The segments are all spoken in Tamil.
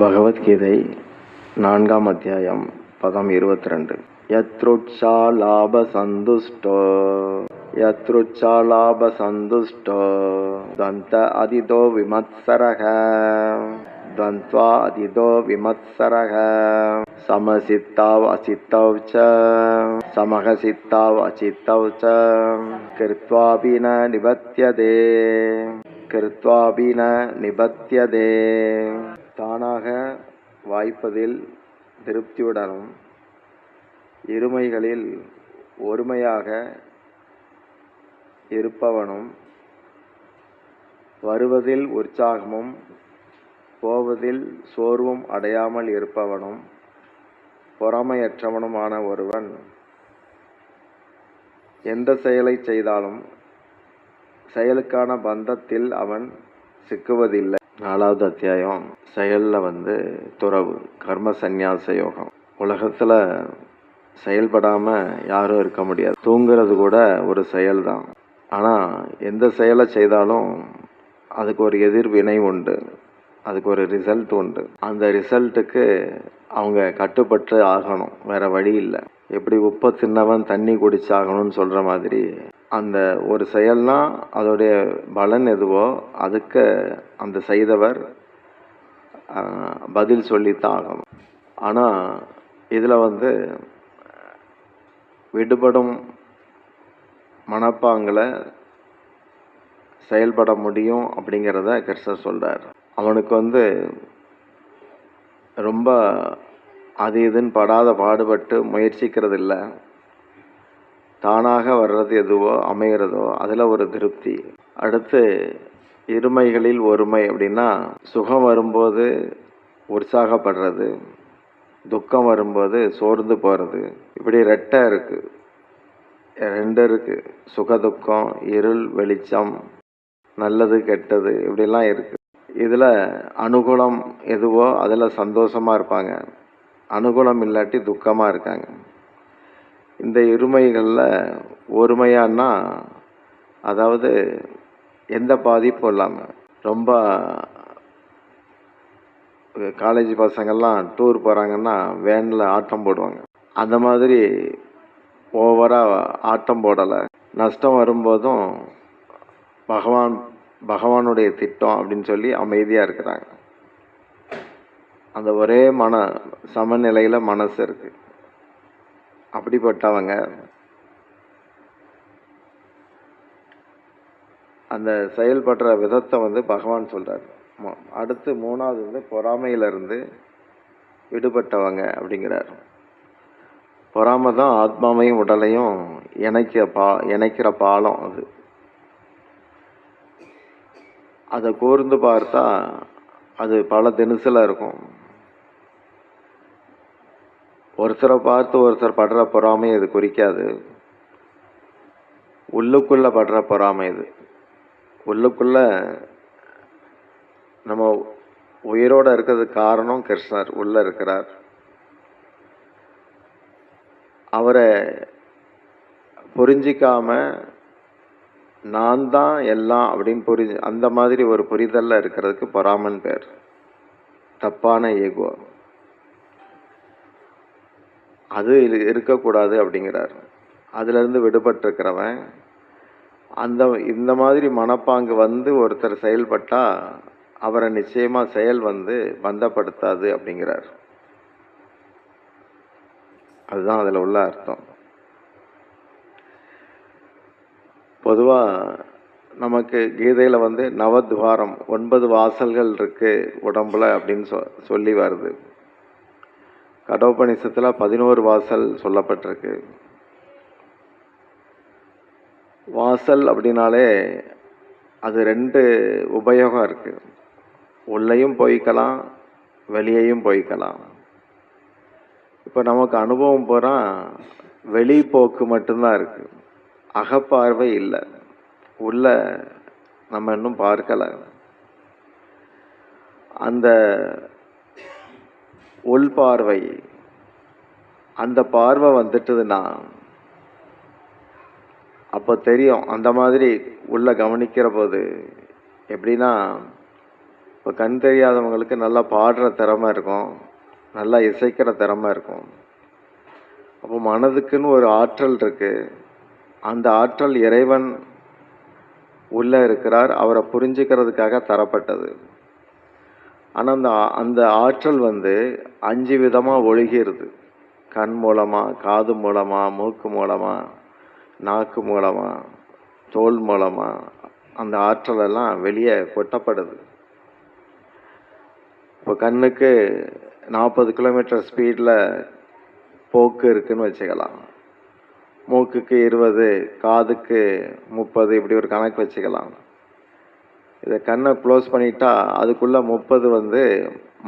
பகவத்கீதை நான்காம் அத்தியாயம் பதம் இருபத்தி ரெண்டு யத்ருட்சா லாப சந்துஷ்டோ யத்ருட்சா லாப சந்துஷ்டோ துவந்த அதிதோ விமத்சரக துவந்த்வா அதிதோ விமத்சரக சமசித்தாவ் அசித்தவ் ச சமகசித்தாவ் அசித்தவ் ச கிருத்வாபின நிபத்தியதே கிருத்வாபின நிபத்தியதே. தானாக வாய்ப்பதில் திருப்தியுடனும் இருமைகளில் ஒருமையாக இருப்பவனும் வருவதில் உற்சாகமும் போவதில் சோர்வும் அடையாமல் இருப்பவனும் பொறாமையற்றவனுமான ஒருவன். எந்த செயலை செய்தாலும் செயலுக்கான பந்தத்தில் அவன் சிக்குவதில்லை. நாலாவது அத்தியாயம் செயலில் வந்து துறவு கர்ம சந்நியாச யோகம். உலகத்தில் செயல்படாமல் யாரும் இருக்க முடியாது. தூங்குறது கூட ஒரு செயல் தான் ஆனால் எந்த செயலை செய்தாலும் அதுக்கு ஒரு எதிர்வினை உண்டு. அதுக்கு ஒரு ரிசல்ட் உண்டு. அந்த ரிசல்ட்டுக்கு அவங்க கட்டுப்பட்டு ஆகணும். வேறு வழி இல்லை. எப்படி உப்பை தின்னவன் தண்ணி குடிச்சாகணும்னு சொல்கிற மாதிரி அந்த ஒரு செயல்னா அதோடைய பலன் எதுவோ அதுக்கு அந்த செய்தவர் பதில் சொல்லித்தான் ஆகணும். ஆனால் இதில் வந்து விடுபடும் மனப்பாங்களை செயல்பட முடியும் அப்படிங்கிறத கிருஷ்ணர் சொல்கிறார் அவனுக்கு வந்து ரொம்ப அது இதுன்னு படாத பாடுபட்டு முயற்சிக்கிறது இல்லை தானாக வர்றது எதுவோ அமைகிறதோ அதில் ஒரு திருப்தி. அடுத்து இருமைகளில் ஒருமை அப்படின்னா சுகம் வரும்போது உற்சாகப்படுறது துக்கம் வரும்போது சோர்ந்து போகிறது இப்படி ரெட்டை இருக்குது ரெண்டு இருக்குது சுக துக்கம் இருள் வெளிச்சம் நல்லது கெட்டது இப்படிலாம் இருக்குது இதில் அனுகூலம் எதுவோ அதில் சந்தோஷமாக இருப்பாங்க. அனுகூலம் இல்லாட்டி துக்கமாக இருக்காங்க. இந்த இருமைகளில் ஒருமையானா அதாவது எந்த பாதிப்பும் இல்லாமல் ரொம்ப காலேஜ் பசங்கள்லாம் டூர் போகிறாங்கன்னா வேனில் ஆட்டம் போடுவாங்க. அந்த மாதிரி ஓவராக ஆட்டம் போடலை. நஷ்டம் வரும்போதும் பகவான் பகவானுடைய திட்டம் அப்படின்னு சொல்லி அமைதியாக இருக்கிறாங்க. அந்த ஒரே மன சமநிலையில் மனசு இருக்குது அப்படிப்பட்டவங்க. அந்த செயல்படுற விதத்தை வந்து பகவான் சொல்கிறார் அடுத்து மூணாவது வந்து பொறாமையிலிருந்து விடுபட்டவங்க அப்படிங்கிறார். பொறாமை தான் ஆத்மாவையும் உடலையும் இணைக்க பா இணைக்கிற பாலம் அது. அதை கூர்ந்து பார்த்தா அது பல தினசில் இருக்கும். ஒருத்தரை பார்த்து ஒருத்தர் படுற பொறாமை இது குறிக்காது. உள்ளுக்குள்ளே படுற பொறாமை இது உள்ளுக்குள்ள நம்ம உயிரோட இருக்கிறதுக்கு காரணம் கிருஷ்ணர். உள்ளே இருக்கிறார். அவரை புரிஞ்சிக்காம நான் தான் எல்லாம் அப்படின்னு புரிஞ்சு அந்த மாதிரி ஒரு புரிதலில் இருக்கிறதுக்கு பொறாமன் பேர். தப்பான ஏகோ அது இருக்கக்கூடாது அப்படிங்கிறார். அதிலிருந்து விடுபட்டிருக்கிறவன் அந்த இந்த மாதிரி மனப்பாங்கு வந்து ஒருத்தர் செயல்பட்டால் அவரை நிச்சயமாக செயல் வந்து பந்தப்படுத்தாது அப்படிங்கிறார். அதுதான் அதில் உள்ள அர்த்தம். பொதுவாக நமக்கு கீதையில் வந்து நவத்வாரம் ஒன்பது வாசல்கள் இருக்குது உடம்புல அப்படின்னு சொ சொல்லி வருது. கடோபனிஷத்துல பதினோரு வாசல் சொல்லப்பட்டிருக்கு. வாசல் அப்படின்னாலே அது ரெண்டு உபயோகம் இருக்குது உள்ளேயும் போய்க்கலாம் வெளியையும் போய்க்கலாம். இப்போ நமக்கு அனுபவம் பூரா வெளிப்போக்கு மட்டும்தான் இருக்குது அகப்பார்வை இல்லை. உள்ள நம்ம இன்னும் பார்க்கலை. அந்த உள் பார்வை. அந்த பார்வை வந்துட்டுதுன்னா அப்போ தெரியும் அந்த மாதிரி உள்ள கவனிக்கிற போது எப்படின்னா இப்போ கண் தெரியாதவங்களுக்கு நல்லா பாடுற திறமை இருக்கும் நல்லா இசைக்கிற திறமை இருக்கும். அப்போ மனதுக்குன்னு ஒரு ஆற்றல் இருக்குது அந்த ஆற்றல் இறைவன் உள்ளே இருக்கிறார் அவரை புரிஞ்சுக்கிறதுக்காக தரப்பட்டது. ஆனால் அந்த அந்த ஆற்றல் வந்து அஞ்சு விதமாக ஒழுகிறது கண் மூலமாக காது மூலமாக மூக்கு மூலமாக நாக்கு மூலமாக தோல் மூலமாக அந்த ஆற்றலெல்லாம் வெளியே கொட்டப்படுது. இப்போ கண்ணுக்கு நாற்பது கிலோமீட்டர் ஸ்பீடில் போக்கு இருக்குதுன்னு வச்சுக்கலாம். மூக்குக்கு இருபது காதுக்கு முப்பது இப்படி ஒரு கணக்கு வச்சுக்கலாம். இதை கண்ணை க்ளோஸ் பண்ணிட்டா அதுக்குள்ள முப்பது வந்து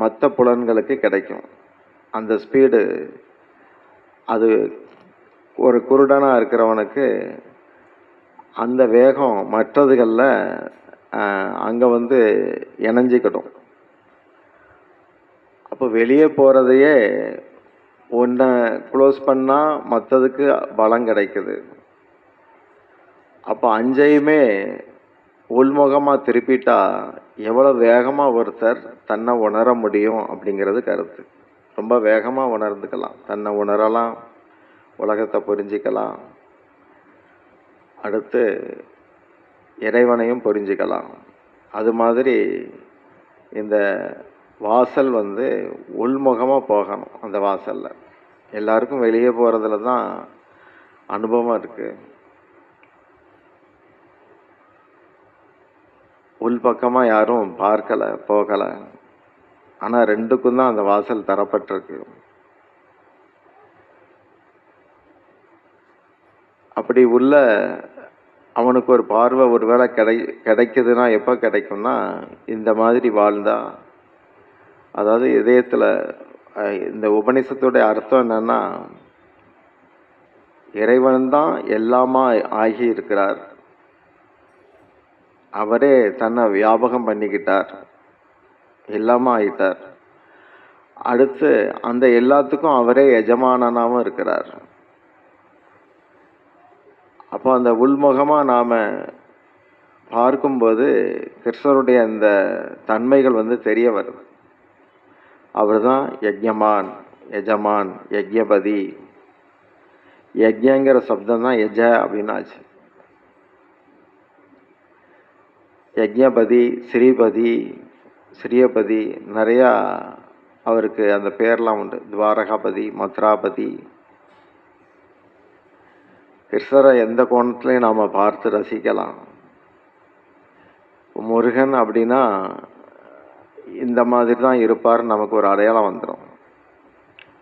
மற்ற புலன்களுக்கு கிடைக்கும். அந்த ஸ்பீடு அது ஒரு குருடனாக இருக்கிறவனுக்கு அந்த வேகம் மற்றதுகளில் அங்கே வந்து இணைஞ்சிக்கிடும் அப்போ வெளியே போகிறதையே ஒன்றை க்ளோஸ் பண்ணால் மற்றதுக்கு பலம் கிடைக்குது. அப்போ அஞ்சையுமே உள்முகமாக திருப்பிட்டா எவ்வளோ வேகமாக ஒருத்தர் தன்னை உணர முடியும் அப்படிங்கிறது கருத்து. ரொம்ப வேகமாக உணர்ந்துக்கலாம். தன்னை உணரலாம் உலகத்தை புரிஞ்சிக்கலாம். அடுத்து இறைவனையும் புரிஞ்சிக்கலாம். அது மாதிரி இந்த வாசல் வந்து உள்முகமாக போகணும் அந்த வாசலில். எல்லாருக்கும் வெளியே போகிறதுல தான் அனுபவம் இருக்குது உள்பக்கமாக யாரும் பார்க்கலை போகலை. ஆனால் ரெண்டுக்கும் தான் அந்த வாசல் தரப்பட்டிருக்கு. அப்படி உள்ள அவனுக்கு ஒரு பார்வை ஒரு வேளை கிடை கிடைக்குதுன்னா எப்போ கிடைக்கும்னா இந்த மாதிரி வாழ்ந்தா. அதாவது இதயத்தில் இந்த உபநிஷத்துடைய அர்த்தம் என்னென்னா இறைவன் தான் எல்லாமா ஆகி இருக்கிறார் அவரே தன்னை வியாபகம் பண்ணிக்கிட்டார். எல்லாமே ஆயிட்டார். அடுத்து அந்த எல்லாத்துக்கும் அவரே எஜமானனாகவும் இருக்கிறார். அப்போ அந்த உள்முகமாக நாம் பார்க்கும்போது கிருஷ்ணருடைய அந்த தன்மைகள் வந்து தெரிய வருது. அவர் தான் யஜ்யமான் எஜமான் யஜ்யபதி. யஜ்யங்கிற சப்தம் தான் எஜ அப்படின்னு ஆச்சு. யஜ்ஞபதி ஸ்ரீபதி ஸ்ரீயபதி நிறையா அவருக்கு அந்த பேர்லாம் உண்டு. துவாரகாபதி மத்ராபதி. கிருஷ்ணரை எந்த கோணத்துலையும் நாம் பார்த்து ரசிக்கலாம். முருகன் அப்படின்னா இந்த மாதிரி தான் இருப்பார் நமக்கு ஒரு அடையாளம் வந்துடும்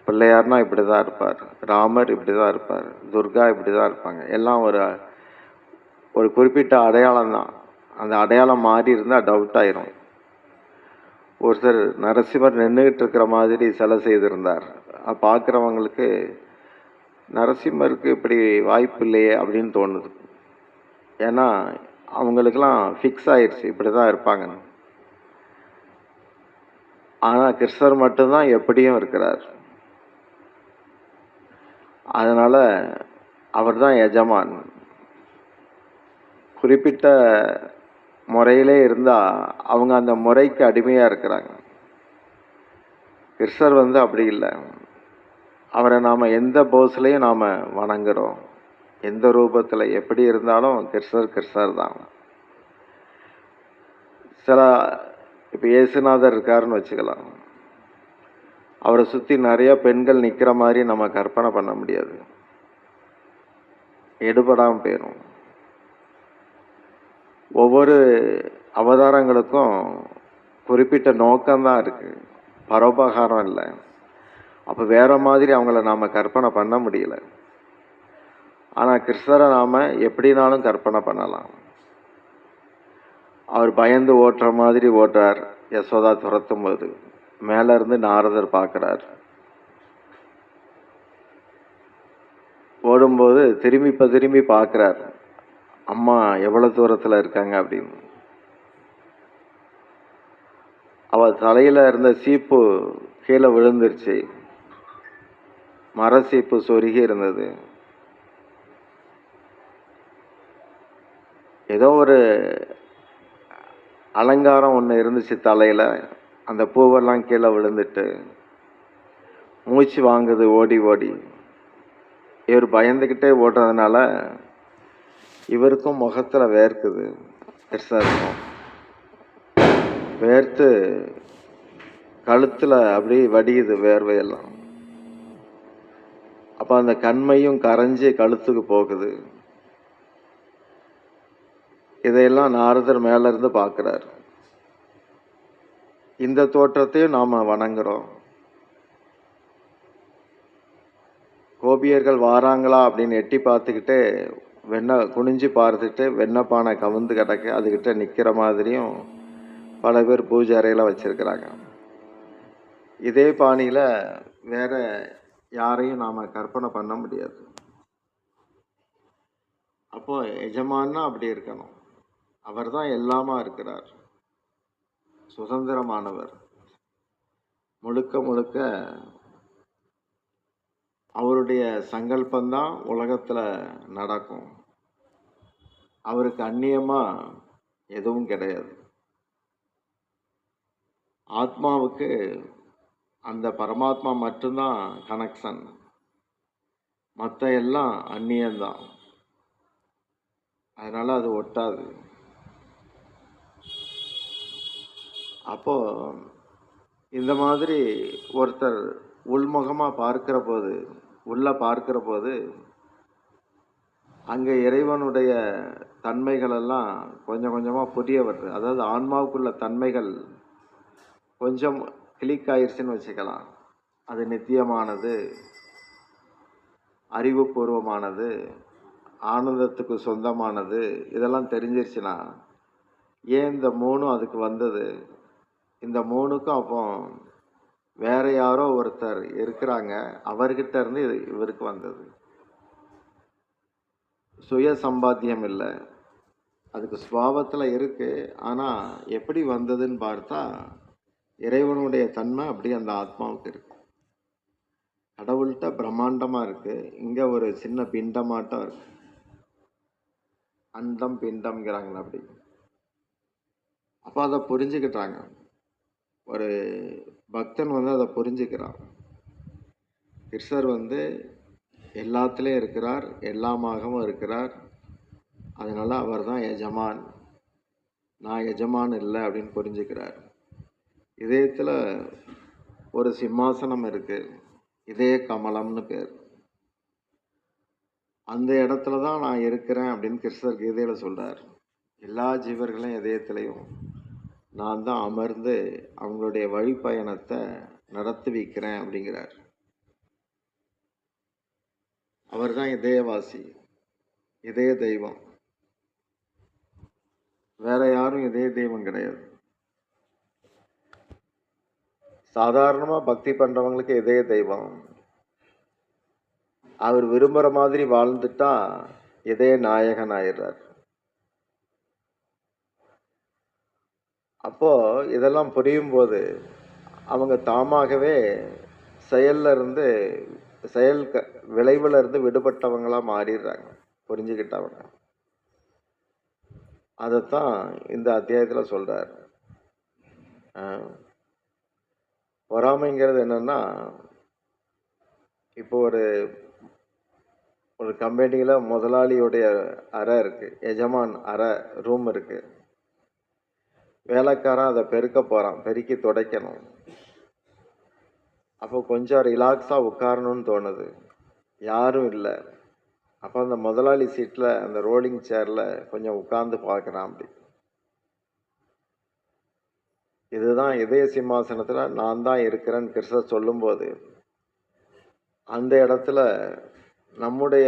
பிள்ளையார்னா இப்படி தான் இருப்பார் ராமர் இப்படி தான் இருப்பார் துர்கா இப்படி தான் இருப்பாங்க. எல்லாம் ஒரு ஒரு குறிப்பிட்ட அடையாளம் தான் அந்த அடையாளம் மாறி இருந்தால் டவுட் ஆயிரும். ஒருத்தர் நரசிம்மர் நின்றுக்கிட்டு இருக்கிற மாதிரி சிலை செய்திருந்தார். பார்க்குறவங்களுக்கு நரசிம்மருக்கு இப்படி வாய்ப்பு இல்லையே அப்படின்னு தோணுது. ஏன்னா அவங்களுக்கெல்லாம் ஃபிக்ஸ் ஆயிடுச்சு இப்படி தான் இருப்பாங்க ஆனால் கிருஷ்ணர் மட்டும்தான் எப்படியும் இருக்கிறார். அதனால் அவர் தான் எஜமான். குறிப்பிட்ட முறையிலே இருந்தால் அவங்க அந்த முறைக்கு அடிமையாக இருக்கிறாங்க. கிருஷ்ணர் வந்து அப்படி இல்லை. அவரை நாம் எந்த போஸ்லையும் நாம் வணங்குகிறோம் எந்த ரூபத்தில் எப்படி இருந்தாலும் கிருஷ்ணர் கிருஷ்ணர் தான். சில இப்போ இயேசுநாதர் இருக்காருன்னு வச்சுக்கலாம். அவரை சுற்றி நிறைய பெண்கள் நிற்கிற மாதிரி நம்ம கற்பனை பண்ண முடியாது. எடுபடாமல் போயிடும் ஒவ்வொரு அவதாரங்களுக்கும் குறிப்பிட்ட நோக்கம்தான் இருக்குது பரோபகாரம் இல்லை. அப்போ வேறு மாதிரி அவங்கள நாம் கற்பனை பண்ண முடியல. ஆனால் கிருஷ்ணரை நாம் எப்படினாலும் கற்பனை பண்ணலாம். அவர் பயந்து ஓட்டுற மாதிரி ஓட்டுறார். யசோதா துரத்தும் போது மேலேருந்து நாரதர் பார்க்குறார் ஓடும்போது திரும்பி இப்போ திரும்பி பார்க்குறார் அம்மா எவ்வளோ தூரத்தில் இருக்காங்க அப்படின்னு. அவள் தலையில் இருந்த சீப்பு கீழே விழுந்துருச்சு. மர சீப்பு சொருகி இருந்தது. ஏதோ ஒரு அலங்காரம் ஒன்று இருந்துச்சு தலையில். அந்த பூவெல்லாம் கீழே விழுந்துட்டு. மூச்சு வாங்குது ஓடி ஓடி. இவர் பயந்துக்கிட்டே ஓடுறதுனால இவருக்கும் முகத்தில் வேர்க்குது. பெருசாக இருக்கும். வேர்த்து கழுத்தில் அப்படியே வடியுது வேர்வையெல்லாம். அப்போ அந்த கண்மையும் கரைஞ்சி கழுத்துக்கு போகுது. இதையெல்லாம் நாரதர் மேலேருந்து பார்க்குறார். இந்த தோற்றத்தையும் நாம் வணங்குகிறோம் கோபியர்கள் வாராங்களா அப்படின்னு எட்டி பார்த்துக்கிட்டே வெண்ணெய் குனிஞ்சு பார்த்துட்டு வெண்ணெய் பானை கவுந்து கிடக்கு அதுக்கிட்ட நிற்கிற மாதிரியும் பல பேர் பூஜை அறையில் வச்சுருக்கிறாங்க. இதே பாணியில் வேற யாரையும் நாம் கற்பனை பண்ண முடியாது. அப்போது எஜமான்னா அப்படி இருக்கணும். அவர் தான் எல்லாமா இருக்கிறார். சுதந்திரமானவர். முழுக்க முழுக்க அவருடைய சங்கல்பந்தான் உலகத்தில் நடக்கும். அவருக்கு அந்நியமாக எதுவும் கிடையாது. ஆத்மாவுக்கு அந்த பரமாத்மா மட்டும்தான் கனெக்ஷன் மற்ற எல்லாம் அந்நியம்தான் அதனால் அது ஒட்டாது. அப்போ இந்த மாதிரி ஒருத்தர் உள்முகமாக பார்க்கிற போது உள்ளே பார்க்கிற போது அங்கே இறைவனுடைய தன்மைகளெல்லாம் கொஞ்சம் கொஞ்சமாக புரிய வருது. அதாவது ஆன்மாவுக்குள்ள தன்மைகள் கொஞ்சம் கிளிக் ஆயிடுச்சுன்னு வச்சுக்கலாம். அது நித்தியமானது அறிவுபூர்வமானது ஆனந்தத்துக்கு சொந்தமானது இதெல்லாம் தெரிஞ்சிருச்சுன்னா ஏன் இந்த மூணும் அதுக்கு வந்தது? இந்த மூணுக்கும் அப்போ வேற யாரோ ஒருத்தர் இருக்கிறாங்க. அவர்கிட்ட இருந்து இது இவருக்கு வந்தது. சுய சம்பாத்தியம் இல்லை. அதுக்கு சுவாபத்தில் இருக்கு. ஆனால் எப்படி வந்ததுன்னு பார்த்தா இறைவனுடைய தன்மை அப்படி அந்த ஆத்மாவுக்கு இருக்கு. கடவுள்கிட்ட பிரம்மாண்டமாக இருக்குது இங்கே ஒரு சின்ன பிண்டமாட்டம் இருக்கு. அண்டம் பிண்டம்ங்கிறாங்களா அப்படி. அப்போ அதை புரிஞ்சுக்கிட்டாங்க. ஒரு பக்தன் வந்து அதை புரிஞ்சுக்கிறான் கிருஷ்ணர் வந்து எல்லாத்துலேயும் இருக்கிறார் எல்லாமாகவும் இருக்கிறார். அதனால் அவர் தான் எஜமான். நான் எஜமான் இல்லை அப்படின்னு புரிஞ்சுக்கிறார். இதயத்தில் ஒரு சிம்மாசனம் இருக்குது இதய கமலம்னு பேர். அந்த இடத்துல தான் நான் இருக்கிறேன் அப்படின்னு கிருஷ்ணர் கீதையில் சொல்கிறார் எல்லா ஜீவர்களையும் இதயத்திலையும் நான் தான் அமர்ந்து அவங்களுடைய வழிப்பயணத்தை நடத்தி வைக்கிறேன் அப்படிங்கிறார். அவர் தான் இதயவாசி இதய தெய்வம். வேற யாரும் இதய தெய்வம் கிடையாது. சாதாரணமாக பக்தி பண்ணுறவங்களுக்கு இதய தெய்வம். அவர் விரும்புகிற மாதிரி வாழ்ந்துட்டா இதய நாயகன் ஆயிடுறார். அப்போது இதெல்லாம் புரியும் போது அவங்க தாமாகவே செயல்ல இருந்து செயல் க விளைவுல இருந்து மாறிடுறாங்க. புரிஞ்சுக்கிட்டவங்க. அதைத்தான் இந்த அத்தியாயத்தில் சொல்கிறார் பொறாமைங்கிறது என்னென்னா இப்போ ஒரு ஒரு கம்பெனியில் முதலாளியுடைய அறை இருக்குது எஜமான் அறை ரூம் இருக்குது வேலைக்காரன் அதை பெருக்க போகிறான் பெருக்கி துடைக்கணும். அப்போ கொஞ்சம் ரிலாக்ஸாக உட்காரணும்னு தோணுது. யாரும் இல்லை. அப்போ அந்த முதலாளி சீட்டில் அந்த ரோலிங் சேரில் கொஞ்சம் உட்காந்து பார்க்குறான் அப்படி. இதுதான் இதய சிம்மாசனத்தில் நான் தான் இருக்கிறேன்னு கிருஷ்ணர் சொல்லும்போது அந்த இடத்துல நம்முடைய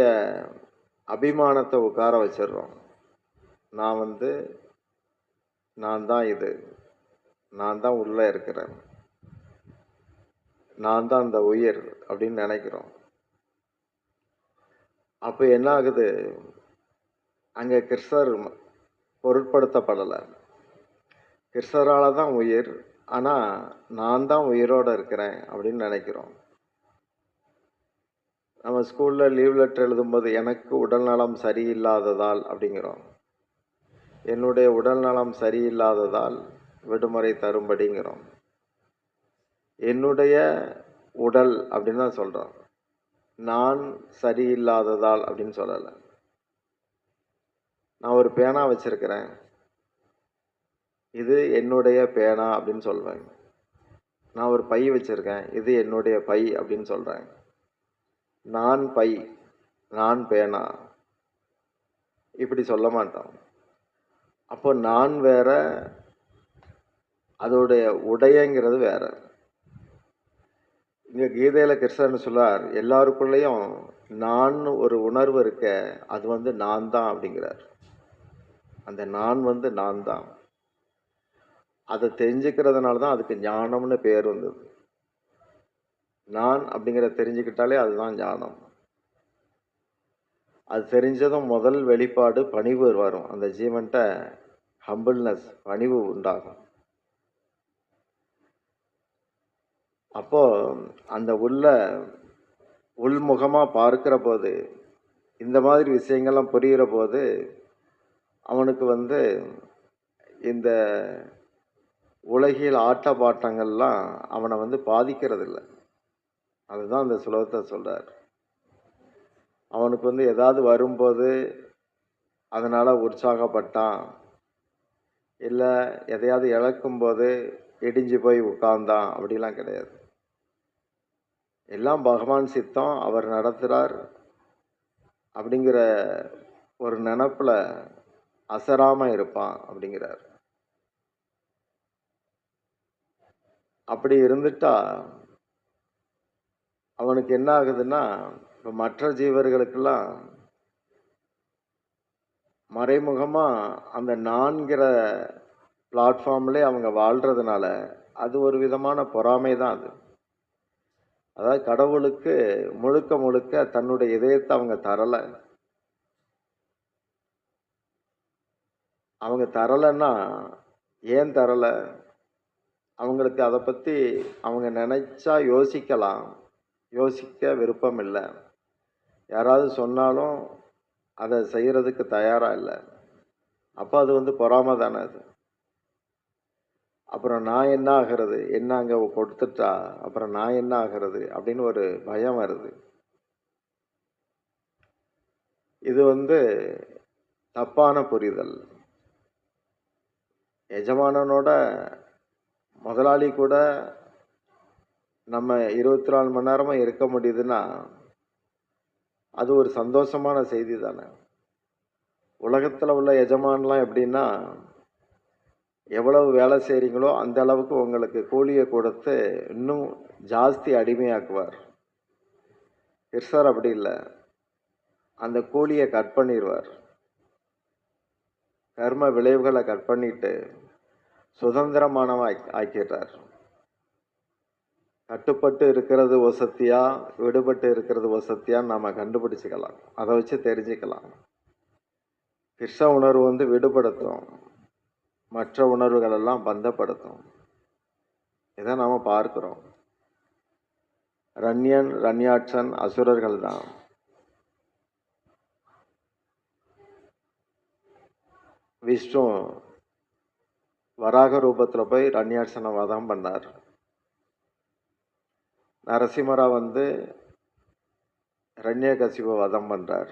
அபிமானத்தை உட்கார வச்சிடுறோம். நான் வந்து நான் தான் இது. நான் தான் உள்ளே இருக்கிறேன். நான் தான் அந்த உயிர் அப்படின்னு நினைக்கிறோம். அப்போ என்ன ஆகுது? அங்கே கிருஷ்ணர் பொருட்படுத்தப்படலை. கிறிஸ்தரால் தான் உயிர். ஆனால் நான் தான் உயிரோடு இருக்கிறேன் அப்படின்னு நினைக்கிறோம். நம்ம ஸ்கூலில் லீவ் லெட்டர் எழுதும்போது எனக்கு உடல்நலம் சரியில்லாததால் அப்படிங்கிறோம். என்னுடைய உடல் நலம் சரியில்லாததால் விடுமுறை தரும்படிங்கிறோம். என்னுடைய உடல் அப்படின்னு தான் சொல்கிறோம் நான் சரியில்லாததால் அப்படின்னு சொல்லலை. நான் ஒரு பேனா வச்சுருக்கிறேன். இது என்னுடைய பேனா அப்படின்னு சொல்வேன். நான் ஒரு பை வச்சுருக்கேன். இது என்னுடைய பை அப்படின்னு சொல்கிறேன் நான் பை நான் பேனா. இப்படி சொல்ல மாட்டோம். அப்போ நான் வேற அதோடைய உடையங்கிறது வேற. இங்கே கீதையில் கிருஷ்ணன் சொல்லார் எல்லாருக்குள்ளேயும் நான் ஒரு உணர்வு இருக்க அது வந்து நான் தான் அப்படிங்கிறார். அந்த நான் வந்து நான் தான். அதை தெரிஞ்சுக்கிறதுனால தான் அதுக்கு ஞானம்னு பேர் வந்தது. நான் அப்படிங்கிறத தெரிஞ்சுக்கிட்டாலே அதுதான் ஞானம். அது தெரிஞ்சதும் முதல் வெளிப்பாடு பணிவு வரும். அந்த ஜீவன்கிட்ட ஹம்பிள்னஸ் பணிவு உண்டாகும். அப்போ அந்த உள்ள உள்முகமாக பார்க்கிற போது இந்த மாதிரி விஷயங்கள்லாம் புரிகிற போது அவனுக்கு வந்து இந்த உலகியல் ஆட்ட பாட்டங்கள்லாம் அவனை வந்து பாதிக்கிறதில்ல. அதுதான் அந்த சுலோகத்தை சொல்கிறார் அவனுக்கு வந்து ஏதாவது வரும்போது அதனால் உற்சாகப்பட்டான். இல்லை எதையாவது இழக்கும்போது இடிஞ்சு போய் உட்கார்ந்தான். அப்படிலாம் கிடையாது. எல்லாம் பகவான் சித்தம் அவர் நடத்துகிறார் அப்படிங்கிற ஒரு நினப்பில் அசராமல் இருப்பான் அப்படிங்கிறார். அப்படி இருந்துட்டா அவனுக்கு என்ன ஆகுதுன்னா இப்போ மற்ற ஜீவர்களுக்கெல்லாம் மறைமுகமாக அந்த நான்கிற பிளாட்ஃபார்ம்லே அவங்க வாழ்கிறதுனால அது ஒரு விதமான பொறாமை தான் அது. அதாவது கடவுளுக்கு முழுக்க முழுக்க தன்னுடைய இதயத்தை அவங்க தரலை. அவங்க தரலைன்னா ஏன் தரலை? அவங்களுக்கு அதை பற்றி அவங்க நினச்சா யோசிக்கலாம். யோசிக்க விருப்பம் இல்லை. யாராவது சொன்னாலும் அதை செய்கிறதுக்கு தயாராக இல்லை. அப்போ அது வந்து பொறாமை தானே அது. அப்புறம் நான் என்ன ஆகிறது? என்ன அங்கே கொடுத்துட்டா? அப்புறம் நான் என்ன ஆகிறது? அப்படின்னு ஒரு பயம் வருது. இது வந்து தப்பான புரிதல். எஜமானனோட முதலாளி கூட நம்ம இருபத்தி நாலு மணி நேரமும் இருக்க முடியுதுன்னா அது ஒரு சந்தோஷமான செய்தி தானே. உலகத்தில் உள்ள எஜமானலாம் எப்படின்னா எவ்வளவு வேலை செய்கிறீங்களோ அந்த அளவுக்கு உங்களுக்கு கூலியை கொடுத்து இன்னும் ஜாஸ்தி அடிமையாக்குவார். இர்சார் அப்படி இல்லை. அந்த கூலியை கட் பண்ணிடுவார் கர்ம விளைவுகளை கட் பண்ணிட்டு சுதந்திரமானவா ஆக்கிடுறார். கட்டுப்பட்டு இருக்கிறது வசத்தியா விடுபட்டு இருக்கிறது வசத்தியான்னு நாம் கண்டுபிடிச்சிக்கலாம். அதை வச்சு தெரிஞ்சுக்கலாம். கிருஷ்ண உணர்வு வந்து விடுபடுத்தும். மற்ற உணர்வுகள் எல்லாம் பந்தப்படுத்தும். இதை நாம் பார்க்குறோம். ரண்யன் ரண்யாட்சன் அசுரர்கள் தான். விஷ்ணு வராக ரூபத்தில் போய் ரண்யாட்சனை வதம் பண்ணார். நரசிம்மரா வந்து ரண்யகசிப வதம் பண்ணுறார்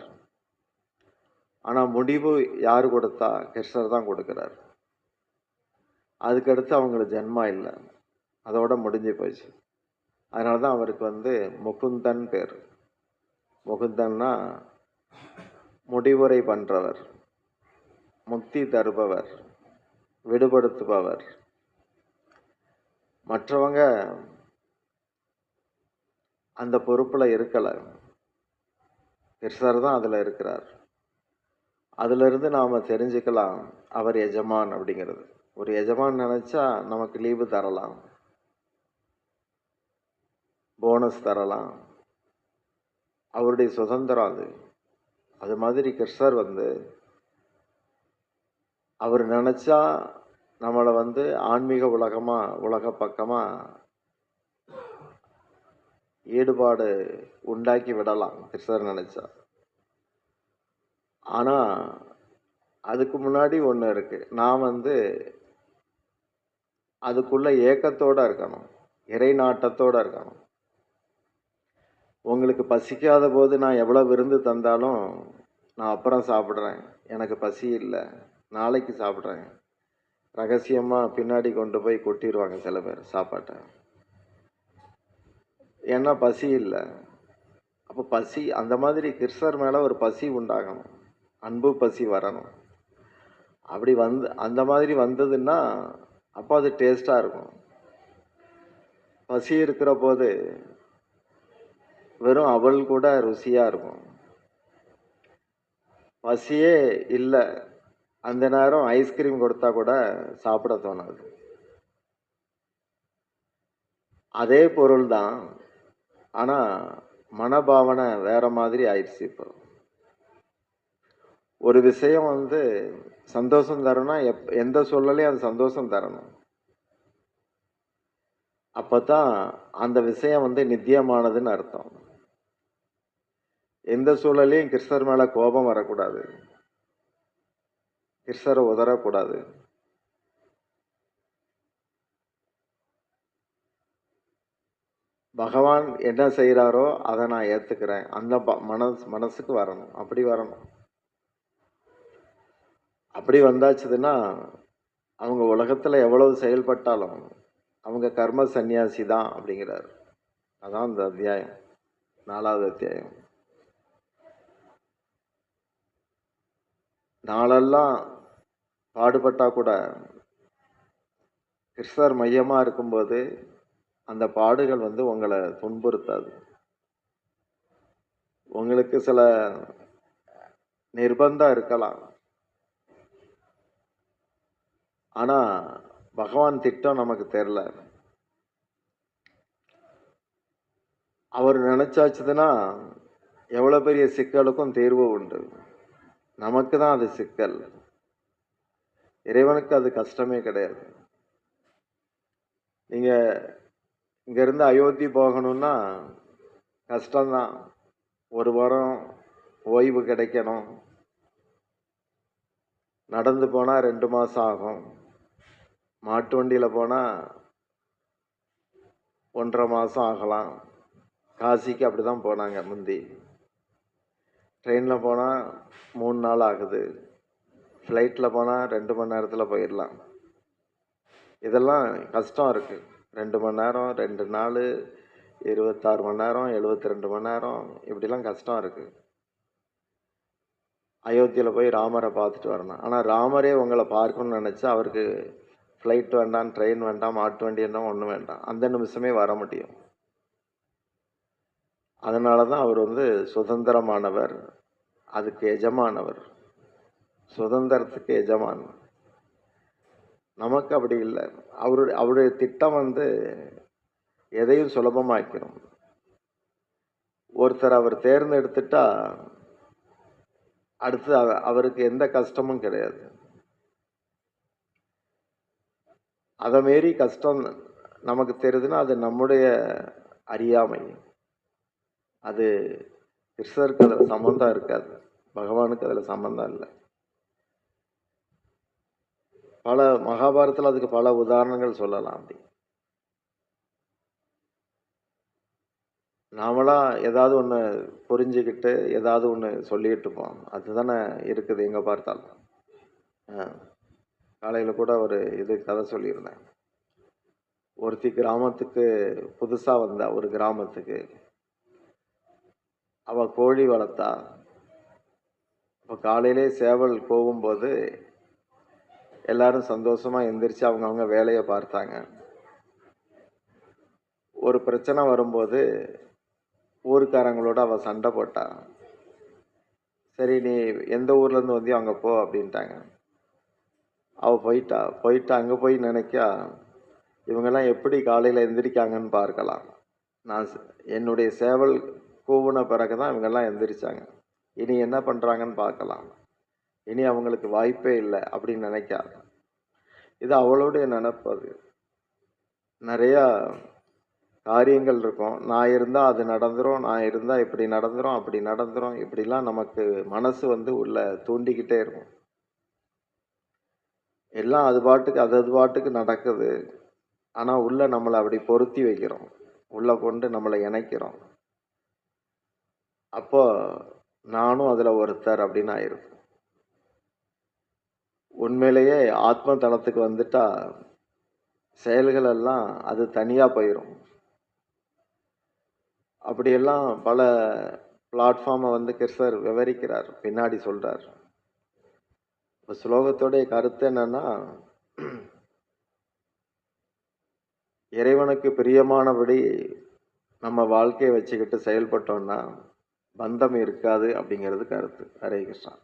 ஆனால் முடிவு யார் கொடுத்தா? கிருஷ்ணர் தான் கொடுக்குறார். அதுக்கடுத்து அவங்களுக்கு ஜென்மா இல்லை. அதோட முடிஞ்சு போச்சு. அதனால தான் அவருக்கு வந்து முகுந்தன் பேர். முகுந்தன்னா முடிவுரை பண்ணுறவர் முக்தி தருபவர். விடுபடுத்துபவர். மற்றவங்க அந்த பொறுப்பில் இருக்கலை. பெருசார் தான் அதில் இருக்கிறார். அதிலிருந்து நாம் தெரிஞ்சுக்கலாம் அவர் எஜமான் அப்படிங்கிறது. ஒரு எஜமான் நினச்சா நமக்கு லீவு தரலாம். போனஸ் தரலாம். அவருடைய சுதந்திரம் அது. அது மாதிரி கிருஷ்ணர் வந்து அவர் நினச்சா நம்மளை வந்து ஆன்மீக உலகமாக உலக பக்கமாக ஈடுபாடு உண்டாக்கி விடலாம் கிருஷ்ணர் நினச்சா. ஆனால் அதுக்கு முன்னாடி ஒன்று இருக்குது நான் வந்து அதுக்குள்ளே ஏக்கத்தோட இருக்கணும். இறை நாட்டத்தோடு இருக்கணும். உங்களுக்கு பசிக்காத போது நான் எவ்வளோ விருந்து தந்தாலும் நான் அப்புறம் சாப்பிட்றேன். எனக்கு பசி இல்லை. நாளைக்கு சாப்பிட்றேன். ரகசியமாக பின்னாடி கொண்டு போய் கொட்டிடுவாங்க சில பேர் சாப்பாட்டை. ஏன்னா பசி இல்லை. அப்போ பசி அந்த மாதிரி கிருஷ்ணர் மேலே ஒரு பசி உண்டாகணும். அன்பு பசி வரணும். அப்படி வந்து அந்த மாதிரி வந்ததுன்னா அப்போ அது டேஸ்ட்டாக இருக்கும். பசி இருக்கிற போது வெறும் அவள் கூட ருசியாக இருக்கும். பசியே இல்லை. அந்த நேரம் ஐஸ்கிரீம் கொடுத்தா கூட சாப்பிட தோணாது. அதே பொருள் தான் ஆனால் மனபாவனை வேறு மாதிரி ஆயிடுச்சு இப்போ. ஒரு விஷயம் வந்து சந்தோஷம் தரணும் எப் எந்த சூழலையும் அது சந்தோஷம் தரணும். அப்போ தான் அந்த விஷயம் வந்து நித்தியமானதுன்னு அர்த்தம். எந்த சூழலையும் கிருஷ்ணர் மேலே கோபம் வரக்கூடாது. கிருஷ்ணரை உதறக்கூடாது. பகவான் என்ன செய்கிறாரோ அதை நான் ஏற்றுக்கிறேன் அந்த ப- மனசு மனசுக்கு வரணும். அப்படி வரணும். அப்படி வந்தாச்சுதுன்னா அவங்க உலகத்தில் எவ்வளவு செயல்பட்டாலும் அவங்க கர்ம சந்நியாசி தான் அப்படிங்கிறார். அதான் அந்த அத்தியாயம். நாலாவது அத்தியாயம். நாளெல்லாம் பாடுபட்டால் கூட கிருஷ்ணர் மையமாக இருக்கும்போது அந்த பாடுகள் வந்து உங்களை துன்புறுத்தாது. உங்களுக்கு சில நிர்பந்தம் இருக்கலாம். ஆனால் பகவான் திட்டம் நமக்கு தெரில அவர் நினச்சாச்சுதுன்னா எவ்வளோ பெரிய சிக்கலுக்கும் தீர்வு உண்டு. நமக்கு தான் அது சிக்கல். இறைவனுக்கு அது கஷ்டமே கிடையாது. நீங்கள் இங்கேருந்து அயோத்தி போகணும்னா கஷ்டம்தான். ஒரு வாரம் ஓய்வு கிடைக்கணும். நடந்து போனால் ரெண்டு மாதம் ஆகும். மாட்டு வண்டியில் போனால் ஒன்றரை மாதம் ஆகலாம். காசிக்கு அப்படி தான் போனாங்க முந்தி. ட்ரெயினில் போனால் மூணு நாள் ஆகுது. ஃப்ளைட்டில் போனால் ரெண்டு மணி நேரத்தில் போயிடலாம். இதெல்லாம் கஷ்டம் இருக்குது ரெண்டு மணி நேரம் ரெண்டு நாள் இருபத்தாறு மணி நேரம் எழுபத்தி ரெண்டு மணி நேரம் இப்படிலாம் கஷ்டம் இருக்குது அயோத்தியில் போய் ராமரை பார்த்துட்டு வரணும். ஆனால் ராமரே உங்களை பார்க்கணும்னு நினச்சா அவருக்கு ஃப்ளைட் வேண்டாம் ட்ரெயின் வேண்டாம் மாட்டு வண்டி வேண்டாம் ஒன்றும் வேண்டாம். அந்த நிமிஷமே வர முடியும். அதனால தான் அவர் வந்து சுதந்திரமானவர் அதுக்கு எஜமானவர். சுதந்திரத்துக்கு எஜமானவர் நமக்கு அப்படி இல்லை. அவருடைய அவருடைய திட்டம் வந்து எதையும் சுலபமாக்கிடும். ஒருத்தர் அவர் தேர்ந்தெடுத்துட்டா அடுத்து அவருக்கு எந்த கஷ்டமும் கிடையாது. அதை மாரி கஷ்டம் நமக்கு தெரியுதுன்னா அது நம்முடைய அறியாமை. அது கிருஷ்ணருக்கு அதில் சம்மந்தம் இருக்காது. பகவானுக்கு அதில் சம்மந்தம் இல்லை. பல மகாபாரதத்தில் அதுக்கு பல உதாரணங்கள் சொல்லலாம் அப்படி. நாமளாம் ஏதாவது ஒன்று புரிஞ்சுக்கிட்டு ஏதாவது ஒன்று சொல்லிக்கிட்டு இருப்போம் அதுதானே இருக்குது எங்கே பார்த்தாலும். காலையில் கூட ஒரு இது கதை சொல்லியிருந்தேன். ஒருத்தி கிராமத்துக்கு புதுசாக வந்தா ஒரு கிராமத்துக்கு. அவள் கோழி வளர்த்தா. இப்போ காலையிலே சேவல் போகும்போது எல்லாரும் சந்தோஷமாக எந்திரிச்சு அவங்கவுங்க வேலையை பார்த்தாங்க. ஒரு பிரச்சனை வரும்போது ஊருக்காரங்களோட அவள் சண்டை போட்டா. சரி நீ எந்த ஊர்லேருந்து வந்தியோ அங்கே போ அப்படின்ட்டாங்க. அவள் போயிட்டா. போயிட்டு அங்கே போய் நினைக்கா இவங்கெல்லாம் எப்படி காலையில் எந்திரிக்காங்கன்னு பார்க்கலாம். நான் என்னுடைய சேவல் கூவுன பிறகு தான் இவங்கெல்லாம் எந்திரிச்சாங்க. இனி என்ன பண்ணுறாங்கன்னு பார்க்கலாம். இனி அவங்களுக்கு வாய்ப்பே இல்லை அப்படின்னு நினைக்காது. இது அவளுடைய நினப்பு அது. நிறையா காரியங்கள் இருக்கும். நான் இருந்தால் அது நடந்துரும் நான் இருந்தால் இப்படி நடந்துடும் அப்படி நடந்துடும் இப்படிலாம் நமக்கு மனசு வந்து உள்ள தூண்டிக்கிட்டே இருக்கும். எல்லாம் அது பாட்டுக்கு அது அது பாட்டுக்கு நடக்குது. ஆனால் உள்ளே நம்மளை அப்படி பொருத்தி வைக்கிறோம். உள்ளே கொண்டு நம்மளை இணைக்கிறோம். அப்போ நானும் அதில் ஒருத்தர் அப்படின்னு ஆயிருக்கும். உண்மையிலேயே ஆத்ம தளத்துக்கு வந்துட்டா செயல்கள் எல்லாம் அது தனியாக போயிடும் அப்படியெல்லாம் பல பிளாட்ஃபார்மை வந்து கிருஷ்ணர் விவரிக்கிறார் பின்னாடி சொல்கிறார் இப்போ ஸ்லோகத்தோடைய கருத்து என்னன்னா இறைவனுக்கு பிரியமானபடி நம்ம வாழ்க்கையை வச்சுக்கிட்டு செயல்பட்டோம்னா பந்தம் இருக்காது அப்படிங்கிறது கருத்து. ஹரே கிருஷ்ணா.